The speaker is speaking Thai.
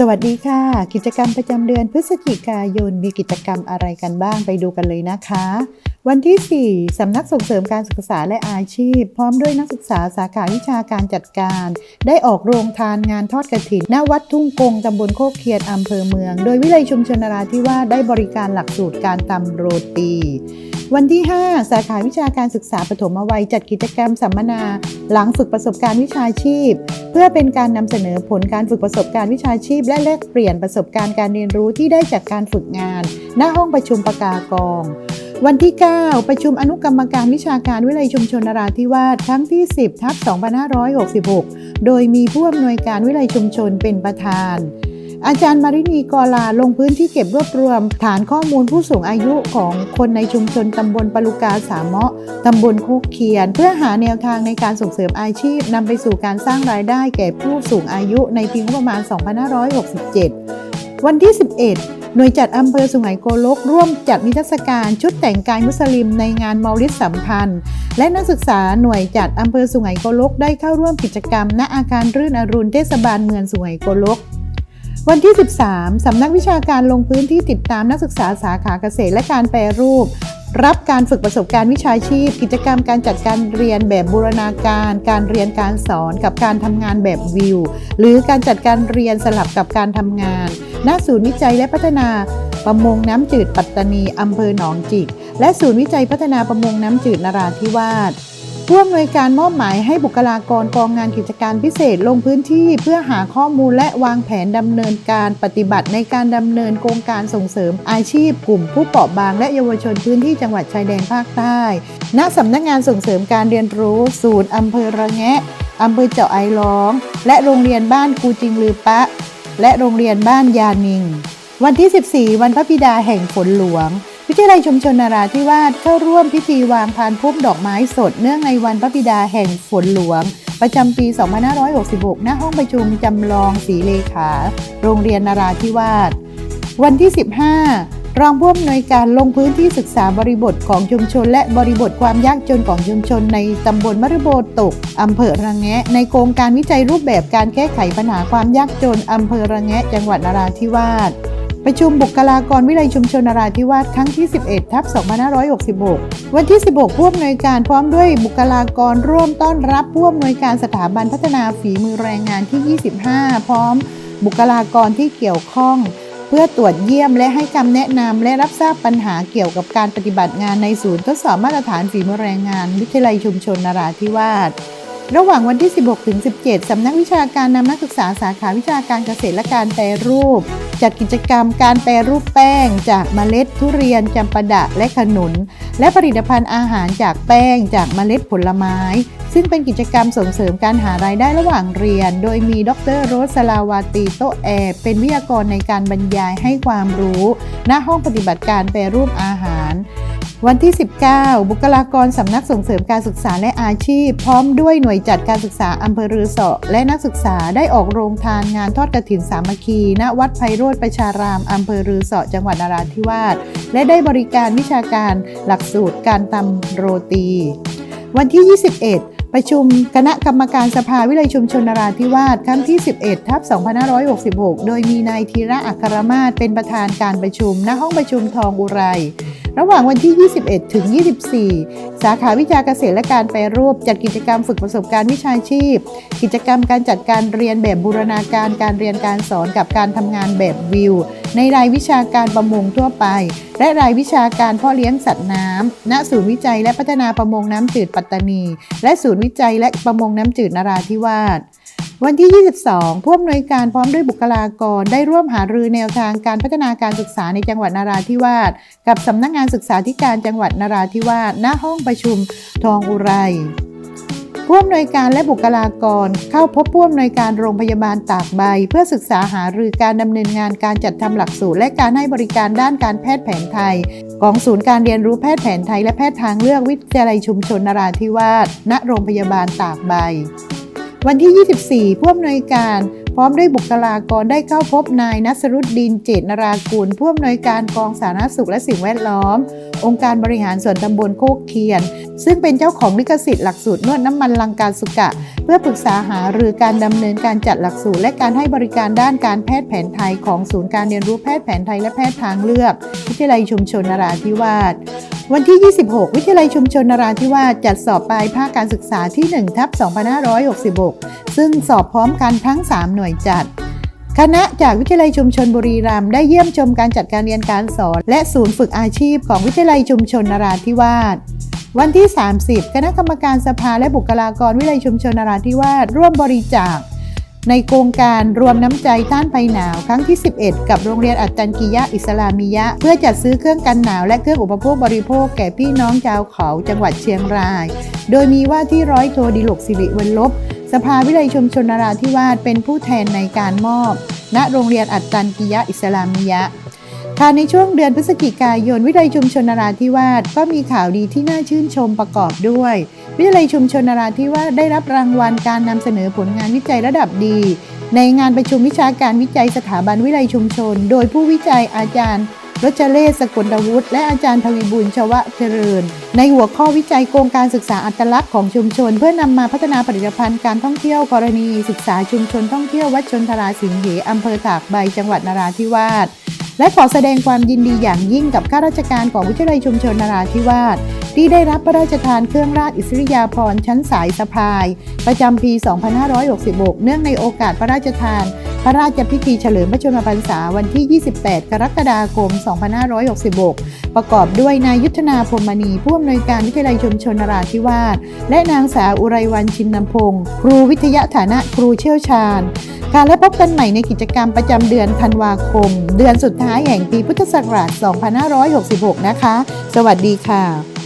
สวัสดีค่ะ กิจกรรมประจำเดือนพฤศจิกายน มีกิจกรรมอะไรกันบ้างไปดูกันเลยนะคะ วันที่ 4 สำนักส่งเสริมการศึกษาและอาชีพ พร้อมด้วยนักศึกษาสาขาวิชาการจัดการ ได้ออกโรงทานงานทอดกระถินณวัดทุ่งกงตำบลโคกเคียนอำเภอเมือง โดยวิเลยชุมชนนราธิวาสได้บริการหลักสูตรการตำโรตี วันที่ 5 สาขาวิชาการศึกษาปฐมวัยจัดกิจกรรมสัมมนา หลังฝึกประสบการณ์วิชาชีพ เพื่อเป็นการนำเสนอผลการฝึกประสบการณ์วิชาชีพ และแลกเปลี่ยนประสบการณ์การเรียนรู้ที่ได้จากการฝึกงาน ณห้องประชุมปากากองวันที่ 9 ประชุมอนุกรรมการวิชาการวิเลยชุมชนนราธิวาสครั้งที่ 10 ทับ 2566 โดยมีผู้อำนวยการวิเลยชุมชนเป็นประธาน อาจารย์มารินีกอลาลงพื้นที่เก็บรวบรวม ฐานข้อมูลผู้สูงอายุของคนในชุมชนตำบลปาลุกาสามเมาะตำบลโคกเคียน เพื่อหาแนวทางในการส่งเสริมอาชีพนำไปสู่การสร้างรายได้แก่ผู้สูงอายุในปีงบประมาณ 2567 วันที่ 11หน่วยจัดอำเภอสุไหงโกลก ร่วมจัดนิทรรศการชุดแต่งกายมุสลิมในงานเมาลิดสัมพันธ์ และนักศึกษาหน่วยจัดอำเภอสุไหงโกลก ได้เข้าร่วมกิจกรรม ณอาคารรื่นอรุณเทศบาลเมืองสุไหงโกลก วันที่ 13 สำนักวิชาการลงพื้นที่ติดตามนักศึกษาสาขาเกษตรและการแปรรูป รับการฝึกประสบการณ์วิชาชีพ กิจกรรมการจัดการเรียนแบบบูรณาการ การเรียนการสอนกับการทำงานแบบวิว หรือการจัดการเรียนสลับกับการทำงาน ณ ศูนย์วิจัยและพัฒนาประมงน้ำจืดปัตตานีอำเภอหนองจิก และศูนย์วิจัยพัฒนาประมงน้ำจืดนราธิวาส ผู้อำนวยการมอบหมายให้บุคลากรกองงานกิจการพิเศษลงพื้นที่ เพื่อหาข้อมูลและวางแผนดำเนินการปฏิบัติในการดำเนินโครงการส่งเสริมอาชีพ กลุ่มผู้เปราะบาง และเยาวชนพื้นที่จังหวัดชายแดนภาคใต้ ณสำนักงานส่งเสริมการเรียนรู้ศูนย์อำเภอระแงะอำเภอเจาะไอร้อง และโรงเรียนบ้านกูจิงลือปะ และโรงเรียนบ้านยานิง วันที่ 14 วันพระบิดาแห่งฝนหลวง วิทยาลัยชุมชนนาราธิวาสเข้าร่วมพิธีวางพานพุ่มดอกไม้สด เนื่องในวันพระบิดาแห่งฝนหลวง ประจำปี 2566 ณ ห้องประชุมจำลองศรีเลขา โรงเรียนนาราธิวาส วันที่ 15 รองผู้อำนวยการลงพื้นที่ศึกษาบริบทของชุมชน และบริบทความยากจนของชุมชน ในตำบลมฤโบตกอำเภอระแงะ ในโครงการวิจัยรูปแบบการแก้ไขปัญหาความยากจนอำเภอระแงะ จังหวัดนาราธิวาส ประชุมบุคลากรวิเลยชุมชนนราธิวาสครั้งที่ 11 ทับ 2566 วันที่ 16 ผู้อำนวยการพร้อมด้วยบุคลากรร่วมต้อนรับผู้อำนวยการสถาบันพัฒนาฝีมือแรงงานที่ 25 พร้อมบุคลากรที่เกี่ยวข้อง เพื่อตรวจเยี่ยมและให้คำแนะนำและรับทราบปัญหาเกี่ยวกับการปฏิบัติงานในศูนย์ทดสอบมาตรฐานฝีมือแรงงาน วิทยาลัยชุมชนนราธิวาส ระหว่างวันที่ 16 ถึง 17 สำนักวิชาการนำนักศึกษาสาขาวิชาการเกษตรและการแปรรูป จัดกิจกรรมการแปรรูปแป้ง จากเมล็ดทุเรียนจำปาดะและขนุน และผลิตภัณฑ์อาหารจากแป้ง จากเมล็ดผลไม้ ซึ่งเป็นกิจกรรมส่งเสริมการหารายได้ระหว่างเรียน โดยมีดรโรสลาวาตีโตแอ เป็นวิทยากรในการบรรยายให้ความรู้ ณห้องปฏิบัติการแปรรูปอาหาร วันที่ 19 บุคลากรสำนักส่งเสริมการศึกษาและอาชีพ พร้อมด้วยหน่วยจัดการศึกษาอำเภอรือเสาะและนักศึกษาได้ออกโรงทานงานทอดกระถินสามัคคี ณ วัดไพโรธประชารามอำเภอรือเสาะจังหวัดนราธิวาสและได้บริการวิชาการหลักสูตรการตำโรตี วันที่ 21ประชุมคณะกรรมการสภาวิเลยชุมชนนราธิวาสครั้งที่ 11 ทับ 2566 โดยมีนายธีระอัครมาศเป็นประธานการประชุม ณ ห้องประชุมทองอุไร ระหว่างวันที่ 21 ถึง 24 สาขาวิชาเกษตรและการแปรรูป จัดกิจกรรมฝึกประสบการณ์วิชาชีพ กิจกรรมการจัดการเรียนแบบบูรณาการการเรียนการสอนกับการทำงานแบบวิว ในรายวิชาการประมงทั่วไป และรายวิชาการพ่อเลี้ยงสัตว์น้ำณศูนย์วิจัยและพัฒนาประมงน้ำจืดปัตตานี และศูนย์วิจัยและประมงน้ำจืดนราธิวาส วันที่ 22 ผู้อำนวยการพร้อมด้วยบุคลากรได้ร่วมหารือแนวทางการพัฒนาการศึกษาในจังหวัดนราธิวาสกับสำนักงานศึกษาธิการจังหวัดนราธิวาสณห้องประชุมทองอุไรผู้อำนวยการและบุคลากรเข้าพบผู้อำนวยการโรงพยาบาลตากใบ เพื่อศึกษาหารือการดำเนินงานการจัดทำหลักสูตร และการให้บริการด้านการแพทย์แผนไทย ของศูนย์การเรียนรู้แพทย์แผนไทยและแพทย์ทางเลือกวิทยาลัยชุมชนนราธิวาสณโรงพยาบาลตากใบ วันที่ 24 ผู้อำนวยการพร้อมด้วยบุคลากรได้เข้าพบนายนัสรุดดินเจตนรากูลผู้อำนวยการกองสาธารณสุขและสิ่งแวดล้อม องค์การบริหารส่วนตำบลโคกเคียน ซึ่งเป็นเจ้าของลิขสิทธิ์หลักสูตรนวดน้ำมันลังการสุกะ เพื่อปรึกษาหารือการดำเนินการจัดหลักสูตร และการให้บริการด้านการแพทย์แผนไทยของศูนย์การเรียนรู้แพทย์แผนไทยและแพทย์ทางเลือก วิทยาลัยชุมชนนราธิวาส วันที่ 26 วิทยาลัยชุมชนนราธิวาสจัดสอบปลายภาคการศึกษาที่1ทับ2566 ซึ่งสอบพร้อมกันทั้ง 3 หน่วยจัด คณะจากวิทยาลัยชุมชนบุรีรัมย์ได้เยี่ยมชมการจัดการเรียนการสอน และศูนย์ฝึกอาชีพของวิทยาลัยชุมชนนราธิวาสวันที่ 30 คณะกรรมการสภาและบุคลากรวิทยาลัยชุมชนนราธิวาสร่วมบริจาค ในโครงการรวมน้ำใจต้านภัยหนาวครั้งที่ 11 กับโรงเรียนอัจจันกิยะอิสลามิยะ เพื่อจัดซื้อเครื่องกันหนาวและเครื่องอุปโภคบริโภคแก่พี่น้องชาวเขาจังหวัดเชียงราย โดยมีว่าที่ร้อยโทดิลกสิริวันลบ สภาวิเลยชุมชนนราธิวาสเป็นผู้แทนในการมอบ ณโรงเรียนอัจจันกิยะอิสลามิยะ ค่ะในช่วงเดือนพฤศจิกายน วิทยาลัยชุมชนนราธิวาสก็มีข่าวดีที่น่าชื่นชมประกอบด้วย วิทยาลัยชุมชนนราธิวาสได้รับรางวัลการนำเสนอผลงานวิจัยระดับดี ในงานประชุมวิชาการวิจัยสถาบันวิทยาลัยชุมชน โดยผู้วิจัยอาจารย์รจเลศสกลวุฒิและอาจารย์ทวีบุญชวะเจริญ ในหัวข้อวิจัยโครงการศึกษาอัตลักษณ์ของชุมชน เพื่อนำมาพัฒนาผลิตภัณฑ์การท่องเที่ยวกรณีศึกษาชุมชนท่องเที่ยววัดชนทราสิงห์เหอำเภอตากใบจังหวัดนราธิวาส และขอแสดงความยินดีอย่างยิ่งกับข้าราชการของวิทยาลัยชุมชนนราธิวาสที่ได้รับพระราชทานเครื่องราชอิสริยาภรณ์ชั้นสายสะพาย ประจำปี 2566 เนื่องในโอกาสพระราชทาน ระราชพิธีเฉลิมพระชนมพรรษาวันที่ 28 กรกฎาคม 2566 ประกอบด้วยนายยุทธนาพรมณีผู้อำนวยการวิทยาลัยชุมชนนราธิวาสและนางสาวอุไรวันชินนำพงศ์ครูวิทยาฐานะครูเชี่ยวชาญค่ะและพบกันใหม่ในกิจกรรมประจำเดือนธันวาคม เดือนสุดท้ายแห่งปีพุทธศักราช 2566 นะคะ สวัสดีค่ะ